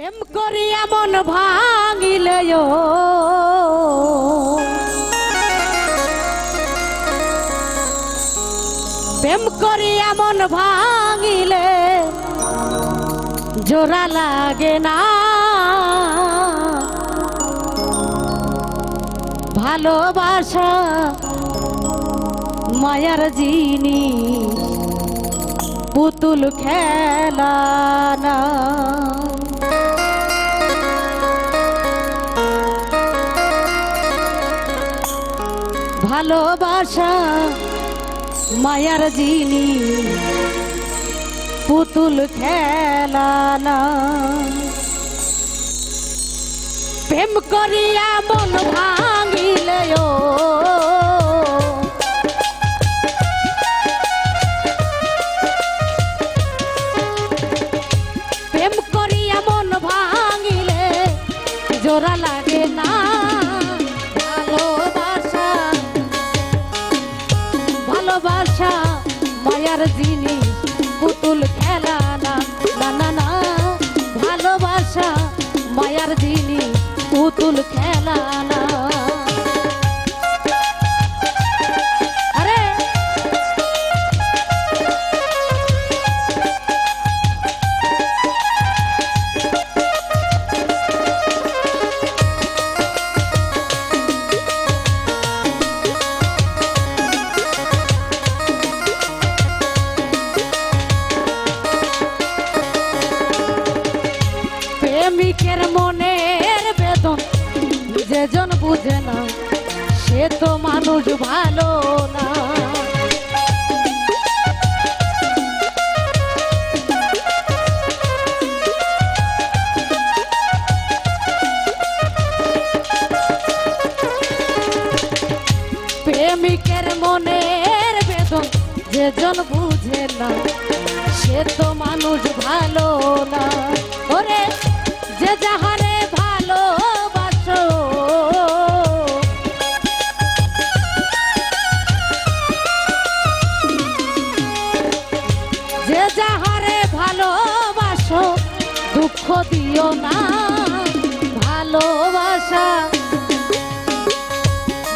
প্রেম করি এমন ভাঙিলে প্রেম করি এমন ভাঙিলে জোড়া লাগে না। ভালোবাসা মায়ার জিনিস পুতুল খেলা না। ভালোবাসা, মায়ার জিনি, পুতুল খেলা না। প্রেম করিয়া মন ভাঙিলে প্রেম করিয়া মন ভাঙিলে জোড়া পুতুল খেলা না ভালোবাসা মায়ার জিনিস পুতুল খেলা না। বুঝে না, সে তো মানুষ ভালো না। প্রেমিকের মনের বেদন যেজন বুঝে না, সে তো মানুষ ভালো না। ভালোবাসো দুঃখ দিও না ভালোবাসা।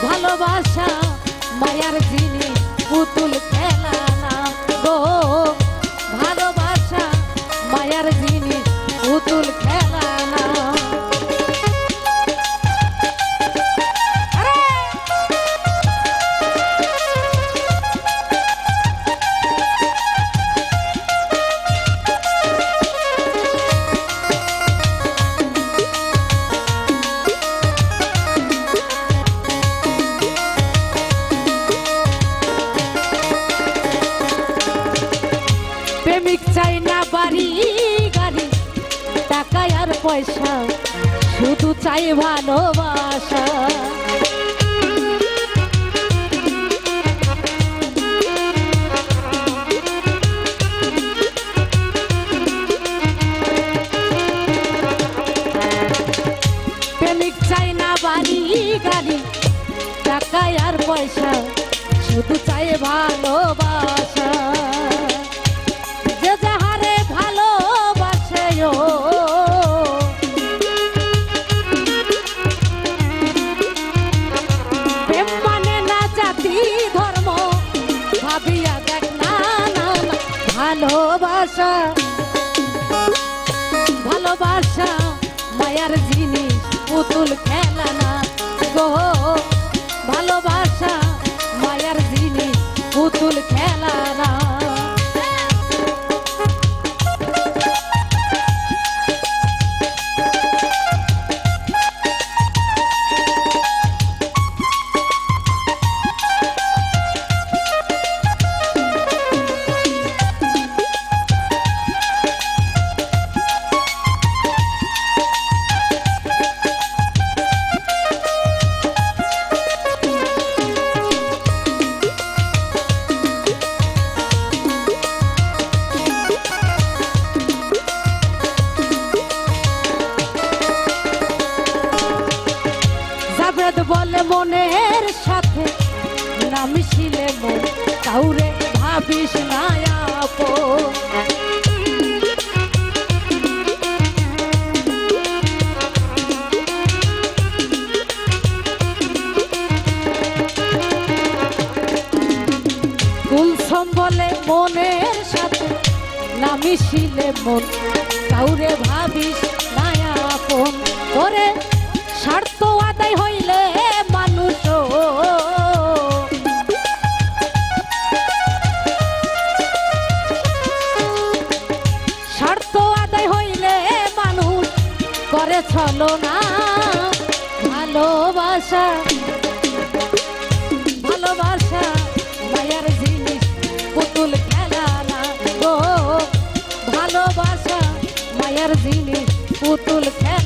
ভালোবাসা মায়ার জিনিস পুতুল খেলা। পয়সা, শুধু চাই ভালোবাসা। প্রেমিক চাই না বাড়ি, গাড়ি, টাকা আর পয়সা, শুধু চাই ভালোবাসা। ভালোবাসা ভালোবাসা মায়ার জিনিস পুতুল খেলা না গো। মিশিলে মন, কাউরে ভাবিস না আপন। সম্বলে মনের সাথে না মিশিলে কাউরে ভাবিস না আপন। করে স্বার্থ আদায় হই চলো না। ভালোবাসা ভালোবাসা, মায়ার জিনিস, পুতুল খেলা না গো। ভালোবাসা, মায়ার জিনিস, পুতুল খেলা